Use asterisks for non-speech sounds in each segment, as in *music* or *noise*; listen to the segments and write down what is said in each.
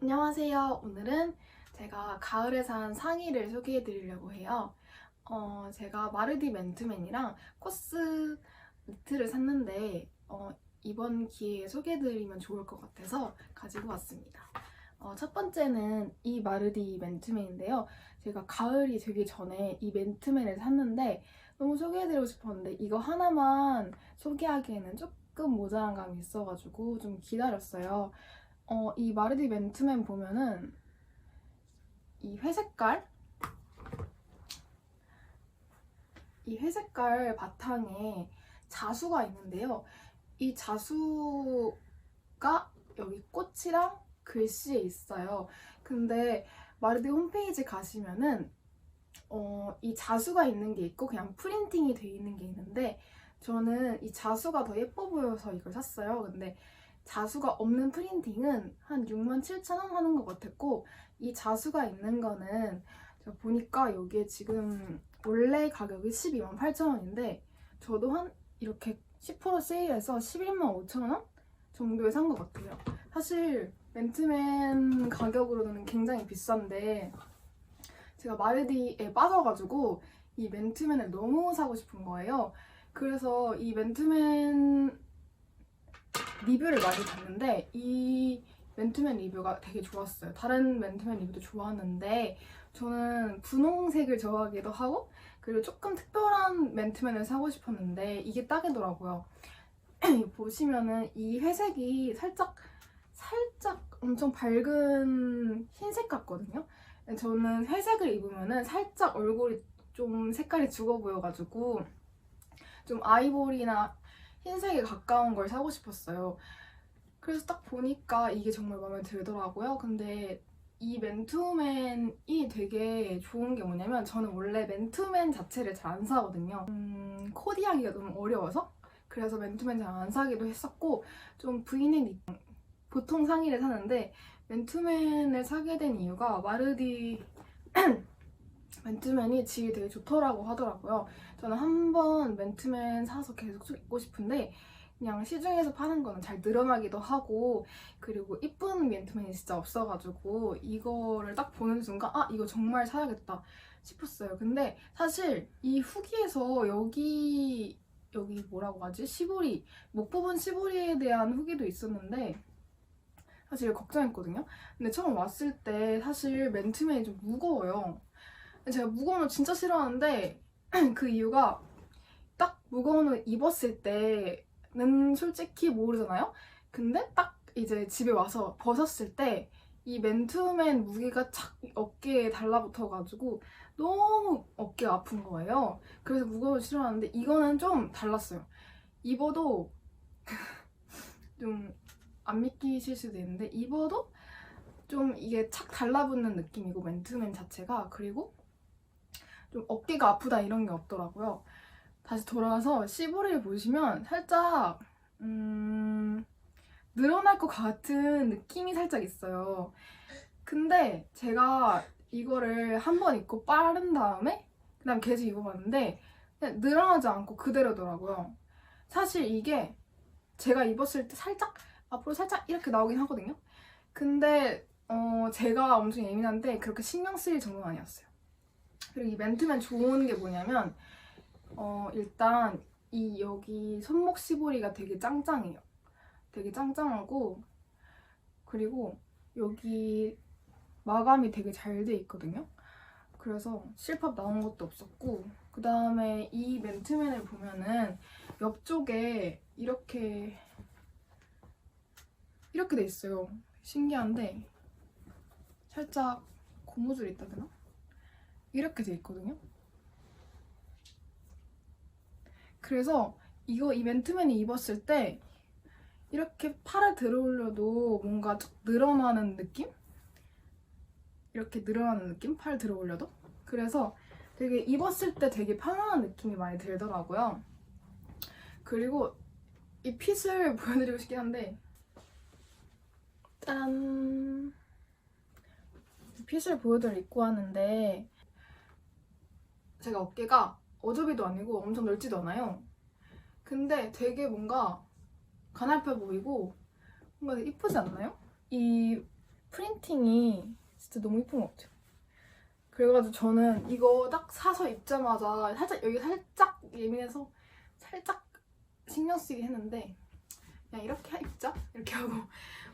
안녕하세요. 오늘은 제가 가을에 산 상의를 소개해 드리려고 해요. 어, 제가 마르디 맨투맨이랑 코스 니트를 샀는데 어, 이번 기회에 소개해 드리면 좋을 것 같아서 가지고 왔습니다. 어, 첫 번째는 이 마르디 맨투맨인데요. 제가 가을이 되기 전에 이 맨투맨을 샀는데 너무 소개해드리고 싶었는데 이거 하나만 소개하기에는 조금 모자란 감이 있어가지고 좀 기다렸어요. 어, 이 마르디 맨투맨 보면은 이 회색깔 이 회색깔 바탕에 자수가 있는데요. 이 자수가 여기 꽃이랑 글씨에 있어요. 근데 마르디 홈페이지 가시면은 어, 이 자수가 있는 게 있고 그냥 프린팅이 돼 있는 게 있는데 저는 이 자수가 더 예뻐 보여서 이걸 샀어요. 근데 자수가 없는 프린팅은 한 6만 7천 원 하는 것 같았고 이 자수가 있는 거는 제가 보니까 여기에 지금 원래 가격이 12만 8천 원인데 저도 한 이렇게 10% 세일해서 11만 5천 원 정도에 산 것 같아요. 사실 맨투맨 가격으로는 굉장히 비싼데 제가 마르디에 빠져가지고 이 맨투맨을 너무 사고 싶은 거예요. 그래서 이 맨투맨 리뷰를 많이 봤는데 이 맨투맨 리뷰가 되게 좋았어요. 다른 맨투맨 리뷰도 좋았는데 저는 분홍색을 좋아하기도 하고 그리고 조금 특별한 맨투맨을 사고 싶었는데 이게 딱이더라고요. *clears throat* 보시면은 이 회색이 살짝 살짝 엄청 밝은 흰색 같거든요. 저는 회색을 입으면은 살짝 얼굴이 좀 색깔이 죽어 보여가지고 좀 아이보리나 흰색에 가까운 걸 사고 싶었어요. 그래서 딱 보니까 이게 정말 마음에 들더라고요. 근데 이 맨투맨이 되게 좋은 게 뭐냐면 저는 원래 맨투맨 자체를 잘 안 사거든요. 음, 코디하기가 너무 어려워서 그래서 맨투맨 잘 안 사기도 했었고 좀 브이넥 니 보통 상의를 사는데 맨투맨을 사게 된 이유가 마르디 *clears throat* 맨투맨이 질이 되게 좋더라고 하더라고요. 저는 한 번 맨투맨 사서 계속 입고 싶은데 그냥 시중에서 파는 거는 잘 늘어나기도 하고 그리고 이쁜 맨투맨이 진짜 없어가지고 이거를 딱 보는 순간 아 이거 정말 사야겠다 싶었어요. 근데 사실 이 후기에서 여기 여기 뭐라고 하지? 시보리 목 부분 시보리에 대한 후기도 있었는데 사실 걱정했거든요. 근데 처음 왔을 때 사실 맨투맨이 좀 무거워요. 제가 무거운 옷 진짜 싫어하는데 *clears throat* 그 이유가 딱 무거운 옷 입었을 때는 솔직히 모르잖아요. 근데 딱 이제 집에 와서 벗었을 때 이 맨투맨 무게가 착 어깨에 달라붙어가지고 너무 어깨가 아픈 거예요. 그래서 무거운 옷 싫어하는데 이거는 좀 달랐어요. 입어도 *laughs* 좀 안 믿기실 수도 있는데 입어도 좀 이게 착 달라붙는 느낌이고 맨투맨 자체가 그리고 좀 어깨가 아프다 이런 게 없더라고요. 다시 돌아와서 시보리를 보시면 살짝 음, 늘어날 것 같은 느낌이 살짝 있어요. 근데 제가 이거를 한 번 입고 빠른 다음에 그다음 계속 입어봤는데 늘어나지 않고 그대로더라고요. 사실 이게 제가 입었을 때 살짝 앞으로 살짝 이렇게 나오긴 하거든요. 근데 어, 제가 엄청 예민한데 그렇게 신경 쓰일 정도는 아니었어요. 그리고 이 맨투맨 좋은 게 뭐냐면 어, 일단 이 여기 손목 시보리가 되게 짱짱해요. 되게 짱짱하고 그리고 여기 마감이 되게 잘 돼 있거든요. 그래서 실밥 나온 것도 없었고 그 다음에 이 맨투맨을 보면은 옆쪽에 이렇게 이렇게 돼 있어요. 신기한데 살짝 고무줄 있다 되나? 이렇게 돼 있거든요. 그래서 이거 이 맨투맨이 입었을 때 이렇게 팔을 들어 올려도 뭔가 쭉 늘어나는 느낌? 이렇게 늘어나는 느낌? 팔 들어 올려도? 그래서 되게 입었을 때 되게 편안한 느낌이 많이 들더라고요. 그리고 이 핏을 *laughs* 보여드리고 싶긴 한데 짠! 핏을 보여드릴 입고 하는데 제가 어깨가 어저비도 아니고 엄청 넓지도 않아요. 근데 되게 뭔가 가날펴 보이고 뭔가 이쁘지 않나요? 이 프린팅이 진짜 너무 예쁜 것 같아요. 그래가지고 저는 이거 딱 사서 입자마자 살짝 여기 살짝 예민해서 살짝 신경 쓰게 했는데 그냥 이렇게 입자 이렇게 하고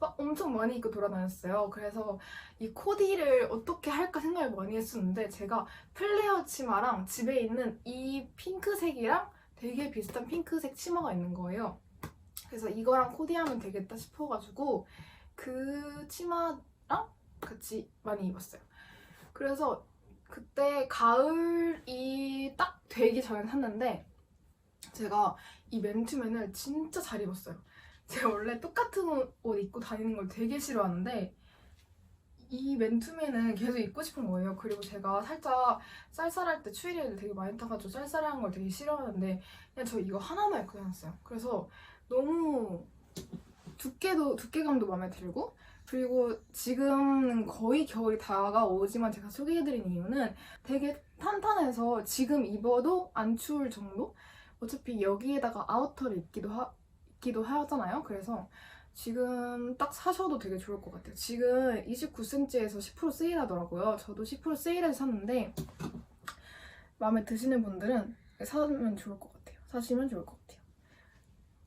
막 엄청 많이 입고 돌아다녔어요. 그래서 이 코디를 어떻게 할까 생각을 많이 했었는데 제가 플레어 치마랑 집에 있는 이 핑크색이랑 되게 비슷한 핑크색 치마가 있는 거예요. 그래서 이거랑 코디하면 되겠다 싶어가지고 그 치마랑 같이 많이 입었어요. 그래서 그때 가을이 딱 되기 전에 샀는데 제가 이 맨투맨을 진짜 잘 입었어요. 제가 원래 똑같은 옷 입고 다니는 걸 되게 싫어하는데 이 맨투맨은 계속 입고 싶은 거예요. 그리고 제가 살짝 쌀쌀할 때 추위를 되게 많이 타가지고 쌀쌀한 걸 되게 싫어하는데 그냥 저 이거 하나만 입고 다녔어요. 그래서 너무 두께도 두께감도 마음에 들고 그리고 지금 거의 겨울이 다가오지만 제가 소개해드린 이유는 되게 탄탄해서 지금 입어도 안 추울 정도? 어차피 여기에다가 아우터를 입기도 하, 입 기도 하잖아요. 그래서 지금 딱 사셔도 되게 좋을 것 같아요. 지금 29cm에서 10% 세일하더라고요. 저도 10% 세일해서 샀는데 마음에 드시는 분들은 사면 좋을 것 같아요. 사시면 좋을 것 같아요.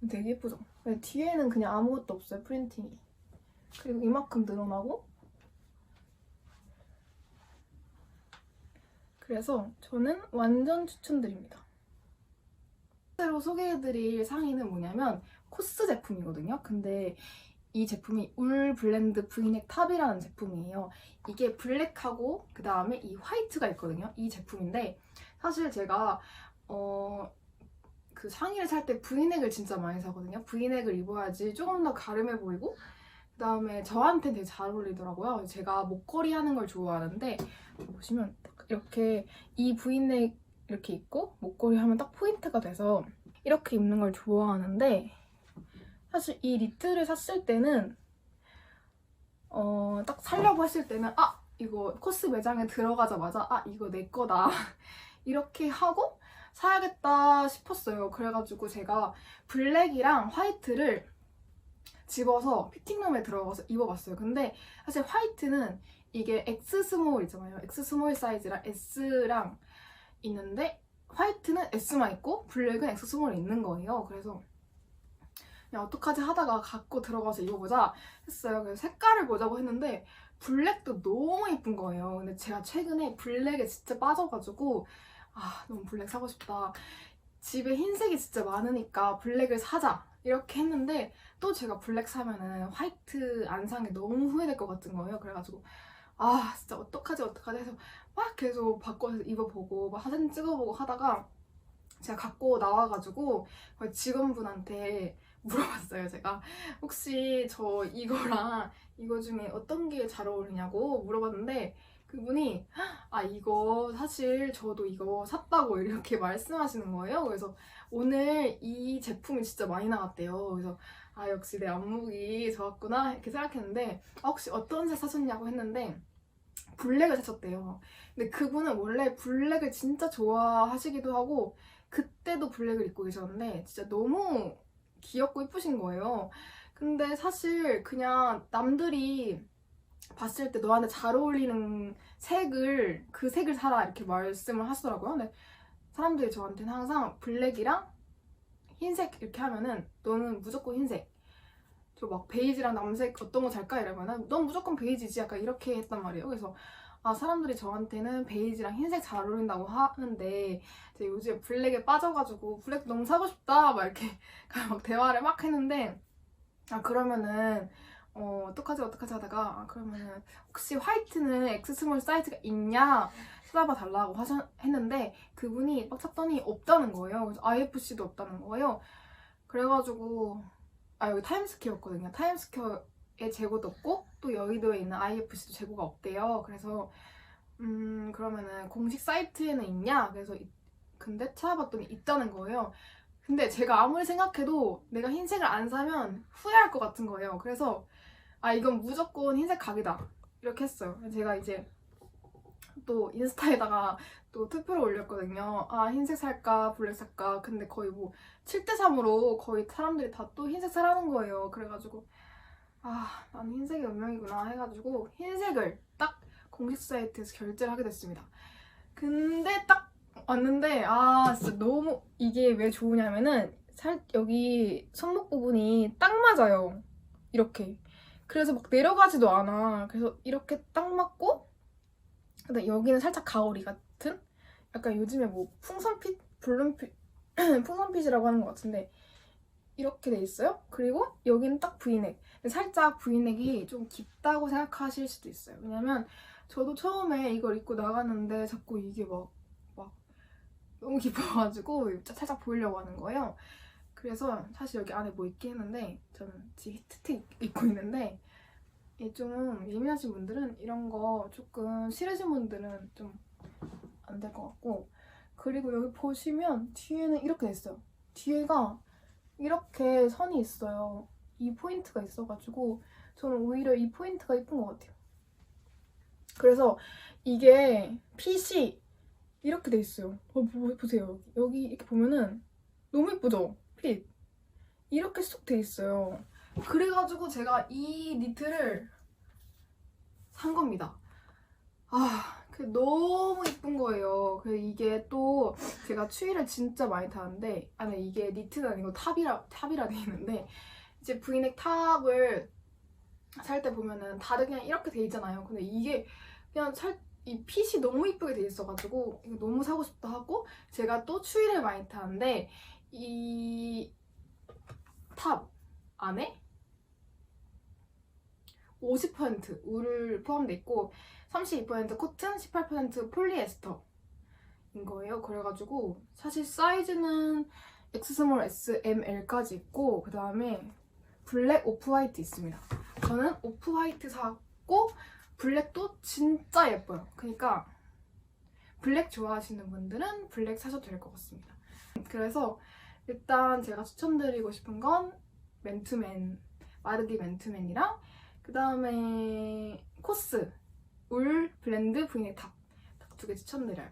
되게 예쁘죠? 근데 뒤에는 그냥 아무것도 없어요, 프린팅이. 그리고 이만큼 늘어나고 그래서 저는 완전 추천드립니다. 새로 소개해드릴 상의는 뭐냐면 코스 제품이거든요. 근데 이 제품이 울 블렌드 브이넥 탑이라는 제품이에요. 이게 블랙하고 그 다음에 이 화이트가 있거든요. 이 제품인데 사실 제가 어, 그 상의를 살 때 브이넥을 진짜 많이 사거든요. 브이넥을 입어야지 조금 더 가름해 보이고 그 다음에 저한테 되게 잘 어울리더라고요. 제가 목걸이 하는 걸 좋아하는데 보시면 딱 이렇게 이 브이넥 이렇게 입고 목걸이 하면 딱 포인트가 돼서 이렇게 입는 걸 좋아하는데 사실 이 니트를 샀을 때는 어, 딱 살려고 했을 때는 아 이거 코스 매장에 들어가자마자 아 이거 내 거다 *laughs* 이렇게 하고 사야겠다 싶었어요. 그래가지고 제가 블랙이랑 화이트를 집어서 피팅룸에 들어가서 입어봤어요. 근데 사실 화이트는 이게 X 스몰 있잖아요. X 스몰 사이즈랑 S랑 있는데 화이트는 S만 있고 블랙은 X 스몰이 있는 거예요. 그래서 그냥 어떡하지 하다가 갖고 들어가서 입어보자 했어요. 그래서 색깔을 보자고 했는데 블랙도 너무 예쁜 거예요. 근데 제가 최근에 블랙에 진짜 빠져가지고 아 너무 블랙 사고 싶다. 집에 흰색이 진짜 많으니까 블랙을 사자 이렇게 했는데 또 제가 블랙 사면은 화이트 안 산 게 너무 후회될 것 같은 거예요. 그래가지고 아 진짜 어떡하지 어떡하지 해서 막 계속 바꿔서 입어보고 막 사진 찍어보고 하다가 제가 갖고 나와가지고 직원분한테 물어봤어요. 제가 혹시 저 이거랑 이거 중에 어떤 게 잘 어울리냐고 물어봤는데 그분이 아 이거 사실 저도 이거 샀다고 이렇게 *laughs* 말씀하시는 거예요. 그래서 오늘 이 제품이 진짜 많이 나왔대요. 그래서 아 역시 내 안목이 좋았구나 이렇게 생각했는데 아, 혹시 어떤 색 사셨냐고 했는데 블랙을 사셨대요. 근데 그분은 원래 블랙을 진짜 좋아하시기도 하고 그때도 블랙을 입고 계셨는데 진짜 너무 귀엽고 이쁘신 거예요. 근데 사실 그냥 남들이 봤을 때 너한테 잘 어울리는 색을 그 색을 사라 이렇게 말씀을 하시더라고요. 근데 사람들이 저한테는 항상 블랙이랑 흰색 이렇게 하면은 너는 무조건 흰색. 저 막 베이지랑 남색 어떤 거 잘까 이러면은 넌 무조건 베이지지 약간 이렇게 했단 말이에요. 그래서 아 사람들이 저한테는 베이지랑 흰색 잘 어울린다고 하는데 제가 요즘 블랙에 빠져가지고 블랙 너무 사고 싶다 막 이렇게 *laughs* 막 대화를 막 했는데 아 그러면은 어 어떡하지 어떡하지 하다가 아 그러면은 혹시 화이트는 X 스몰 사이즈가 있냐 찾아봐 달라고 하셨 했는데 그분이 막 찾더니 없다는 거예요. 그래서 IFC도 없다는 거예요. 그래가지고 아 여기 타임스퀘어였거든요. 타임스퀘어에 재고도 없고 또 여의도에 있는 IFC도 재고가 없대요. 그래서 음 그러면은 공식 사이트에는 있냐? 그래서 이- 근데 찾아봤더니 있다는 거예요. 근데 제가 아무리 생각해도 내가 흰색을 안 사면 후회할 것 같은 거예요. 그래서 아 이건 무조건 흰색 각이다 이렇게 했어요. 제가 이제 또 인스타에다가 또 투표를 올렸거든요. 아 흰색 살까 블랙 살까 근데 거의 뭐 7대 3으로 거의 사람들이 다 또 흰색 사라는 거예요. 그래가지고 아, 나는 흰색이 운명이구나 해가지고 흰색을 딱 공식 사이트에서 결제를 하게 됐습니다. 근데 딱 왔는데 아 진짜 너무 이게 왜 좋으냐면은 살 여기 손목 부분이 딱 맞아요. 이렇게. 그래서 막 내려가지도 않아. 그래서 이렇게 딱 맞고 근데 여기는 살짝 가오리 같은 약간 요즘에 뭐 풍선핏, 블룸핏, *clears throat* 풍선핏이라고 하는 것 같은데 이렇게 돼 있어요. 그리고 여기는 딱 V넥. 살짝 V넥이 좀 깊다고 생각하실 수도 있어요. 왜냐면 저도 처음에 이걸 입고 나갔는데 자꾸 이게 막, 막 너무 깊어가지고 살짝 보이려고 하는 거예요. 그래서 사실 여기 안에 뭐 있긴 했는데 저는 지금 히트텍 입고 있는데 좀 예민하신 분들은 이런 거 조금 싫으신 분들은 좀 안 될 것 같고 그리고 여기 보시면 뒤에는 이렇게 돼 있어요. 뒤에가 이렇게 선이 있어요. 이 포인트가 있어가지고 저는 오히려 이 포인트가 예쁜 것 같아요. 그래서 이게 핏이 이렇게 돼 있어요. 어, 보, 보세요. 여기 이렇게 보면은 너무 예쁘죠? 핏. 이렇게 쏙 돼 있어요. 그래가지고 제가 이 니트를 산 겁니다. 아, 그 너무 예쁜 거예요. 그 이게 또 제가 추위를 진짜 많이 타는데, 아니 이게 니트는 아니고 탑이라 탑이라 돼 있는데 이제 브이넥 탑을 살 때 보면은 다들 그냥 이렇게 돼 있잖아요. 근데 이게 그냥 살 이 핏이 너무 이쁘게 돼 있어가지고 이거 너무 사고 싶다 하고 제가 또 추위를 많이 타는데 이 탑 안에 50% 울을 포함돼 있고 32% 코튼, 18% 폴리에스터인 거예요. 그래가지고 사실 사이즈는 X 스몰, S, M, L까지 있고 그 다음에 블랙 오프 화이트 있습니다. 저는 오프 화이트 샀고 블랙도 진짜 예뻐요. 그러니까 블랙 좋아하시는 분들은 블랙 사셔도 될 것 같습니다. 그래서 일단 제가 추천드리고 싶은 건 맨투맨, 마르디 맨투맨이랑 그 다음에 코스 울 블렌드 브이넥 탑두개 추천드려요.